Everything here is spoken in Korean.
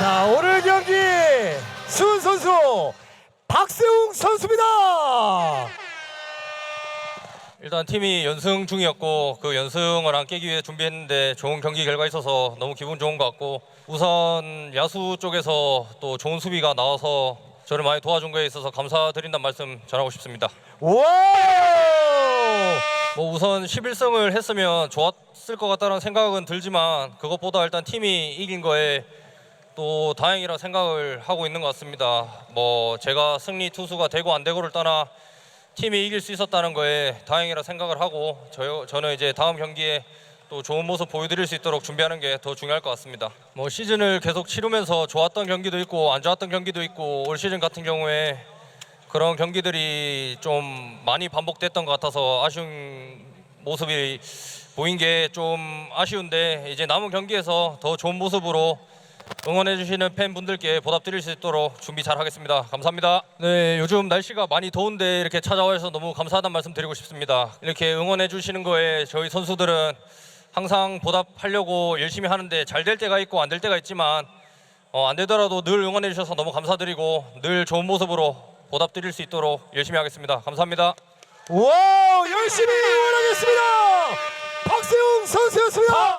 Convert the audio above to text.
자 오늘 경기 수훈 선수 박세웅 선수입니다. 일단 팀이 연승 중이었고 그 연승을 안 깨기 위해 준비했는데 좋은 경기 결과 있어서 너무 기분 좋은 것 같고 우선 야수 쪽에서 또 좋은 수비가 나와서 저를 많이 도와준 거에 있어서 감사드린다는 말씀 전하고 싶습니다. 와! 뭐 우선 11승을 했으면 좋았을 것 같다는 생각은 들지만 그것보다 일단 팀이 이긴 거에 또 다행이라 생각을 하고 있는 것 같습니다. 뭐 제가 승리 투수가 되고 안 되고를 떠나 팀이 이길 수 있었다는 거에 다행이라 생각을 하고 저, 저는 이제 다음 경기에 또 좋은 모습 보여드릴 수 있도록 준비하는 게 더 중요할 것 같습니다. 뭐 시즌을 계속 치르면서 좋았던 경기도 있고 안 좋았던 경기도 있고 올 시즌 같은 경우에 그런 경기들이 좀 많이 반복됐던 것 같아서 아쉬운 모습이 보인 게 좀 아쉬운데 이제 남은 경기에서 더 좋은 모습으로 응원해 주시는 팬분들께 보답드릴 수 있도록 준비 잘 하겠습니다. 감사합니다. 네, 요즘 날씨가 많이 더운데 이렇게 찾아와 주셔서 너무 감사하다는 말씀 드리고 싶습니다. 이렇게 응원해 주시는 거에 저희 선수들은 항상 보답하려고 열심히 하는데 잘 될 때가 있고 안 될 때가 있지만 어, 안 되더라도 늘 응원해 주셔서 너무 감사드리고 늘 좋은 모습으로 보답드릴 수 있도록 열심히 하겠습니다. 감사합니다. 와! 열심히 응원하겠습니다. 박세웅 선수였습니다.